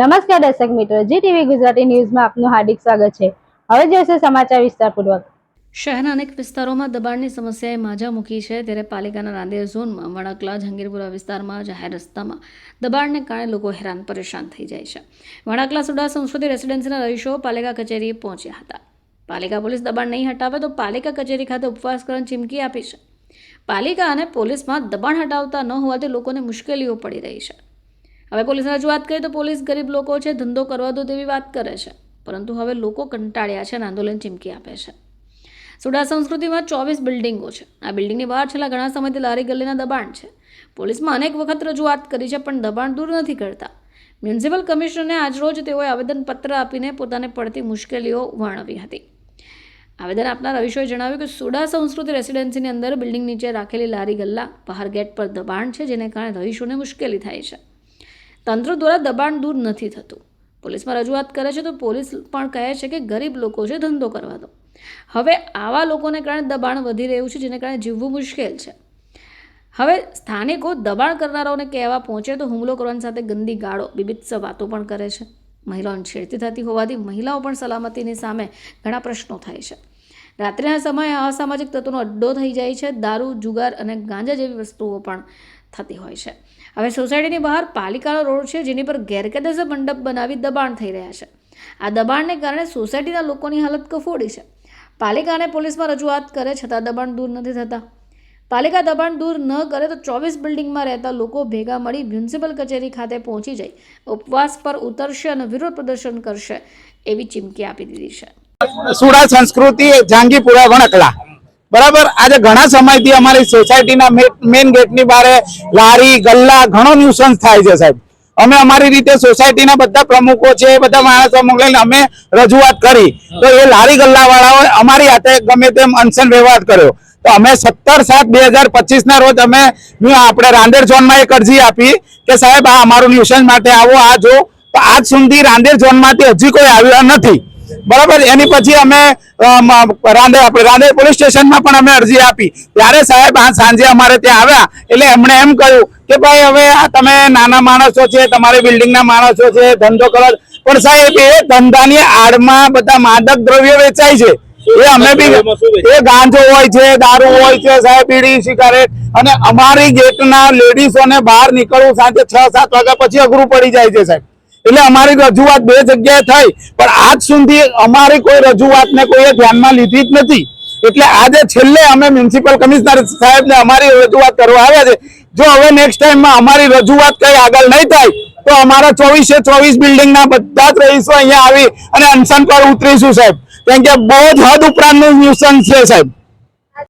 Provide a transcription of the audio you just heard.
નમસ્કાર દર્શક મિત્રો જી ટીવી ગુજરાતી ન્યૂઝમાં આપનું હાર્દિક સ્વાગત છે. હવે જોઈશે સમાચાર વિસ્તારપૂર્વક. શહેરના અનેક વિસ્તારોમાં દબાણની સમસ્યાએ માજા મૂકી છે. ત્યારે પાલિકાના રાંદેર ઝોનમાં, વણાકલા જહાંગીરપુરા વિસ્તારમાં જાહેર રસ્તામાં દબાણને કારણે લોકો હેરાન પરેશાન થઈ જાય છે. વણાકલા સુડા સંસ્કૃતિ રેસિડેન્સીના રહીશો પાલિકા કચેરીએ પહોંચ્યા હતા. પાલિકા પોલીસ દબાણ નહીં હટાવે તો પાલિકા કચેરી ખાતે ઉપવાસ કરવાની ચીમકી આપી છે. પાલિકા અને પોલીસમાં દબાણ હટાવતા ન હોવાથી લોકોને મુશ્કેલીઓ પડી રહી છે. હવે પોલીસને રજૂઆત કરીએ તો પોલીસ ગરીબ લોકો છે, ધંધો કરવા દો તેવી વાત કરે છે. પરંતુ હવે લોકો કંટાળ્યા છે અને આંદોલન ચીમકી આપે છે. સુડા સંસ્કૃતિમાં ચોવીસ બિલ્ડિંગો છે. આ બિલ્ડિંગની બહાર છેલ્લા ઘણા સમયથી લારી ગલીના દબાણ છે. પોલીસમાં અનેક વખત રજૂઆત કરી છે, પણ દબાણ દૂર નથી કરતા. મ્યુનિસિપલ કમિશનરને આજરોજ તેઓએ આવેદનપત્ર આપીને પોતાને પડતી મુશ્કેલીઓ વર્ણવી હતી. આવેદન આપનાર રવિશોએ જણાવ્યું કે સુડા સંસ્કૃતિ રેસિડેન્સીની અંદર બિલ્ડિંગ નીચે રાખેલી લારી ગલ્લા બહાર ગેટ પર દબાણ છે, જેને કારણે રહીશોને મુશ્કેલી થાય છે. તંત્ર દ્વારા દબાણ દૂર નથી થતું. પોલીસમાં રજૂઆત કરે છે તો પોલીસ પણ કહે છે કે ગરીબ લોકો છે, ધંધો કરવા દો. હવે આવા લોકોને કારણે દબાણ વધી રહ્યું છે, જેને કારણે જીવવું મુશ્કેલ છે. હવે સ્થાનિકો દબાણ કરનારાઓને કહેવા પહોંચે તો હુમલો કરવાની સાથે ગંદી ગાળો બીભત્સ વાતો પણ કરે છે. મહિલાઓને છેડતી થતી હોવાથી મહિલાઓ પણ સલામતીની સામે ઘણા પ્રશ્નો થાય છે. રાત્રિના સમયે અસામાજિક તત્વોનો અડ્ડો થઈ જાય છે. દારૂ, જુગાર અને ગાંજા જેવી વસ્તુઓ પણ થતી હોય છે. હવે સોસાયટીની બહાર પાલિકાનો રોડ છે, જેની પર ગેરકાયદેસર મંડપ બનાવી દબાણ થઈ રહ્યા છે. આ દબાણને કારણે સોસાયટીના લોકોની હાલત કફોડી છે. પાલિકા પોલીસમાં રજૂઆત કરે છતાં દબાણ દૂર નથી થતા. પાલિકા દબાણ દૂર ન કરે તો ચોવીસ બિલ્ડિંગમાં રહેતા લોકો ભેગા મળી મ્યુનિસિપલ કચેરી ખાતે પહોંચી જઈ ઉપવાસ પર ઉતરશે અને વિરોધ પ્રદર્શન કરશે, એવી ચીમકી આપી દીધી છે. સુડા સંસ્કૃતિ જાંગીપુરા વણકલા. બરાબર? આજે ઘણા સમયથી અમારી સોસાયટીના મેઇન ગેટની બારે લારી, ગલ્લા, ઘણો ન્યુસન્સ થાય છે સાહેબ. અમે અમારી રીતે સોસાયટીના બધા પ્રમુખો છે બધા માણસો મોકલીને અમે રજૂઆત કરી. તો એ લારી ગલ્લા વાળાઓએ અમારી હાથે ગમે તેમ અનશન વ્યવહાર કર્યો. તો અમે સત્તર સાત બે હજાર પચીસ ના રોજ અમે આપણે રાંદેર ઝોનમાં એક અરજી આપી કે સાહેબ, આ અમારું ન્યુસન્સ માટે આવો, આ જો. તો આજ સુધી રાંદેર ઝોનમાંથી હજી કોઈ આવ્યા નથી. બરાબર? એની પછી અમે રાંદેર આપણે રાંદેર પોલીસ સ્ટેશનમાં પણ અમે અરજી આપી. ત્યારે સાહેબ આ સાંજે અમારે ત્યાં આવ્યા. એટલે એમણે એમ કહ્યું કે ભાઈ હવે આ તમે નાના માણસો છે તમારી બિલ્ડિંગના માણસો છે ધંધો કરો. પણ સાહેબ એ ધંધાની આડમાં બધા માદક દ્રવ્ય વેચાય છે. એ અમે બી એ ગાંજો હોય છે દારૂ હોય છે સાહેબ બીડી સિગારેટ. અને અમારી ગેટના લેડીઝોને બહાર નીકળવું સાંજે છ સાત વાગ્યા પછી અઘરું પડી જાય છે સાહેબ. એટલે અમારી રજૂઆત બે જગ્યાએ થઈ, પણ આજ સુધી અમારી કોઈ રજૂઆતને કોઈએ ધ્યાનમાં લીધી જ નથી. એટલે આજે છેલ્લે અમે મ્યુનિસિપલ કમિશનર સાહેબને અમારી રજૂઆત કરવા આવ્યા છે. જો હવે નેક્સ્ટ ટાઈમમાં અમારી રજૂઆત કઈ આગળ નહીં થાય, તો અમારા ચોવીસે ચોવીસ બિલ્ડિંગના બધા જ રહીશો અહીંયા આવી અને અનશન પર ઉતરીશું સાહેબ. કેમ કે બહુ જ હદ ઉપરાંતનું ન્યુસન્સ છે સાહેબ.